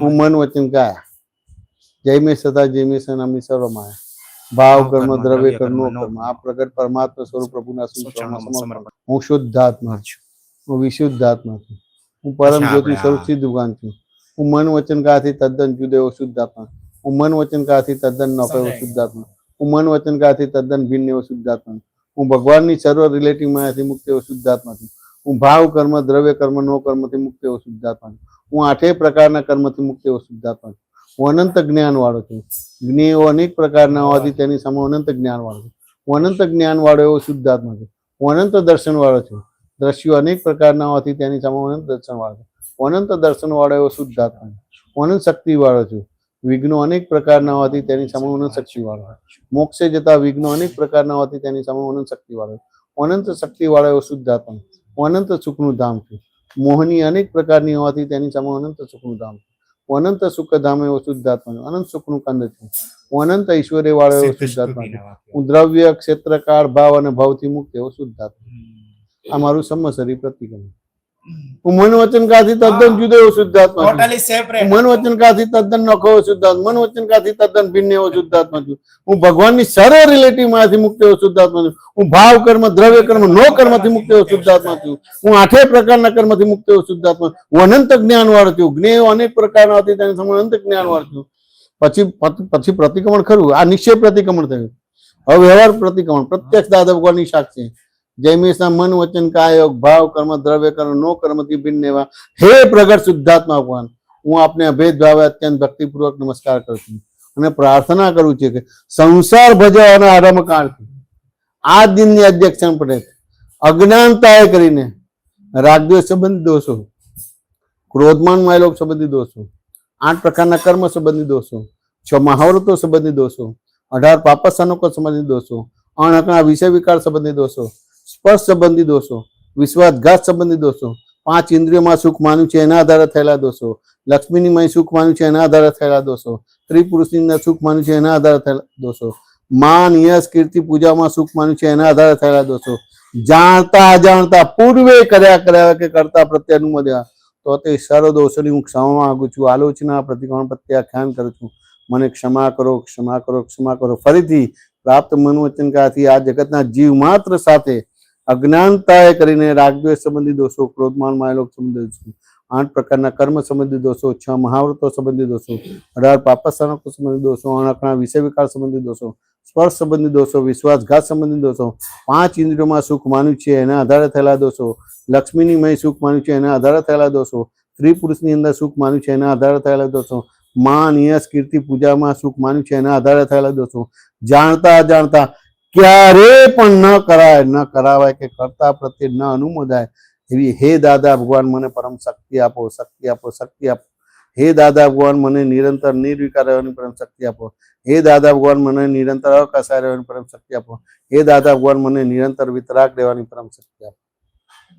હું મન વચન કાયા જયમે સદા જયમે સનામી સર્વમાં ભાવ કર્મ દ્રવ્ય કર્મ કર્મ આ પ્રગટ પરમાત્મા સ્વરૂપ પ્રભુના સૂચનામાં હું શુદ્ધ આત્મા છું. હું વિશુદ્ધ આત્મા છું. હું પરમ જ્યોતિ સ્વરૂપ સિદ્ધ ભગવાન છું. હું મન વચન કાથી તદ્દન જુદો એવો શુદ્ધ આત્મા. હું મન વચન કાથી તદ્દન નફો એવો શુદ્ધ આત્મા. હું મન વચન કાથી તદ્દન ભિન્ન એવો શુદ્ધ આત્મા. હું ભગવાનની સર્વ રિલેટિવ માયાથી મુક્ત એવો શુદ્ધ આત્મા છું. હું ભાવ કર્મ દ્રવ્ય કર્મ નો કર્મથી મુક્ત એવો શુદ્ધાત્મા હું આઠેય પ્રકારના કર્મથી મુક્ત એવો શુદ્ધાત્મા હું અનંત જ્ઞાન વાળો છું જ્ઞેયો અનેક પ્રકારના હોવાથી તેની સામે અનંત જ્ઞાન વાળો છું હું અનંત જ્ઞાન વાળો એવો શુદ્ધાત્મા છું હું અનંત દર્શન વાળો છું દ્રશ્યો અનેક પ્રકારના હોવાથી તેની સામે અનંત દર્શન વાળો છું અનંત દર્શન વાળો એવો શુદ્ધાત્મા છું અનંત શક્તિ વાળો છું વિઘ્નો અનેક પ્રકારના હોવાથી તેની સામે અનંત શક્તિ વાળો મોક્ષે જતા વિઘ્નો અનેક પ્રકારના હોવાથી તેની સામે અનંત શક્તિ વાળો અનંત શક્તિ વાળો એવો શુદ્ધાત્મા અનંત સુખનું ધામ છું. મોહની અનેક પ્રકારની હોવાથી તેની સામે અનંત સુખનું ધામ છું. અનંત સુખ ધામ એવો શુદ્ધાત્મા અનંત સુખનું કંદ છું. અનંત ઐશ્વર્ય વાળો એવો શુદ્ધાત્મા છું. હું દ્રવ્ય ક્ષેત્રકાળ ભાવ અને ભાવથી મુક્ત એવો શુદ્ધાત્મા આ મારું સમસરી પ્રતિક્રમણ મન વચન કાથી તદ્દન જુદો એવો શુદ્ધાત્મા ટોટલી સેપરેટ મન વચન કાથી તદ્દન નખો એવો શુદ્ધાત્મા મન વચન કાથી તદ્દન ભિન્ન એવો શુદ્ધાત્મા છું. હું ભગવાનની સર્વ રિલેટિવમાંથી મુક્ત એવો શુદ્ધાત્મા છું. હું ભાવ કર્મ દ્રવ્ય કર્મ નો કર્મથી મુક્ત એવો શુદ્ધાત્મા છું. હું આઠે પ્રકારના કર્મથી મુક્ત એવો શુદ્ધાત્મા હું અનંત જ્ઞાન વાળો છું. જ્ઞેયો અનેક પ્રકારના હતી તેની સમય અનંત જ્ઞાન વાળો છું. પછી પછી- પછી પ્રતિક્રમણ ખરું. આ નિશ્ચય પ્રતિક્રમણ થયું. હવે વ્યવહાર પ્રતિક્રમણ. પ્રત્યક્ષ દાદા ભગવાનની સાક્ષી. જયમેશના મન વચન કાયોગ ભાવ, કર્મ, દ્રવ્ય, કર્મ, નો કર્મથી ભિન્ન એવા. હે પ્રગટ શુદ્ધાત્મા ભગવાન, હું આપને અભેદ ભાવે અત્યંત ભક્તિપૂર્વક નમસ્કાર કરું છું અને પ્રાર્થના કરું છું કે સંસાર ભજવવાના આરંભ કાળથી આ દિનની અધ્યક્ષણ પડે અજ્ઞાનતાએ કરીને રાગદ્વેષ સંબંધી દોષો ક્રોધમાન માયલોક સંબંધી દોષો, આઠ પ્રકારના કર્મ સંબંધી દોષો, છ મહાવ્રતો સંબંધી દોષો, અઢાર પાપસ્થાનકો સંબંધી દોષો અણકણા વિષય વિકાર સંબંધી દોષો સ્પર્શ સંબંધી દોષો વિશ્વાસઘાત સંબંધી દોષો, પાંચ ઇન્દ્રિયોમાં સુખ માન્યું છે એના આધારે થયેલા દોષો લક્ષ્મીની મય સુખ માન્યું છે એના આધારે થયેલા દોષો ત્રિપુરુષની સુખ માન્યું છે એના આધારે થયેલા દોષો, માન, યશ, કીર્તિ, પૂજામાં સુખ માન્યું છે એના આધારે થયેલા દોષો, જાણતા અજાણતા, પૂર્વે કર્યા કર્યા કે કરતા પ્રત્યે અનુમોદ્યા, તો તે સર્વ દોષોની હું ક્ષમા માંગુ છું, આલોચના પ્રતિક્રમણ પ્રત્યાખ્યાન કરું છું. મને ક્ષમા કરો ક્ષમા કરો ક્ષમા કરો. ફરીથી પ્રાપ્ત મન વચન આ જગતના જીવ માત્ર સાથે અજ્ઞાનતાએ કરીને રાગદ્વેષ સંબંધી દોષો, ક્રોધમાન માયલોક સંબંધી દોષો, આઠ પ્રકારના કર્મ સંબંધી દોષો, છ મહાવ્રતો સંબંધી દોષો, અઢાર પાપસ્થાનકો સંબંધી દોષો અણકણા વિષય વિકાર સંબંધી દોષો, સ્પર્શ સંબંધી દોષો, વિશ્વાસઘાત સંબંધી દોષો, પાંચ ઇન્દ્રિયોમાં સુખ માન્યું છે એના આધારે થયેલા દોષો લક્ષ્મીની મય સુખ માન્યું છે એના આધારે થયેલા દોષો સ્ત્રી પુરુષની અંદર સુખ માન્યું છે એના આધારે થયેલા દોષો માન યશ કીર્તિ પૂજામાં સુખ માન્યું છે એના આધારે થયેલા દોષો, જાણતા અજાણતા ક્યારે પણ ન કરાય, ન કરાવાય કે કરતા પ્રત્યે ન અનુમોદાય, એવી હે દાદા, ભગવાન મને પરમ શક્તિ આપો શક્તિ આપો શક્તિ આપો. હે દાદા, ભગવાન મને નિરંતર નિર્વિકાર રહેવાની પરમ શક્તિ આપો. હે દાદા, ભગવાન મને નિરંતર અકસાય રહેવાની પરમ શક્તિ આપો. હે દાદા, ભગવાન મને નિરંતર વિતરાગ રહેવાની પરમ શક્તિ આપો.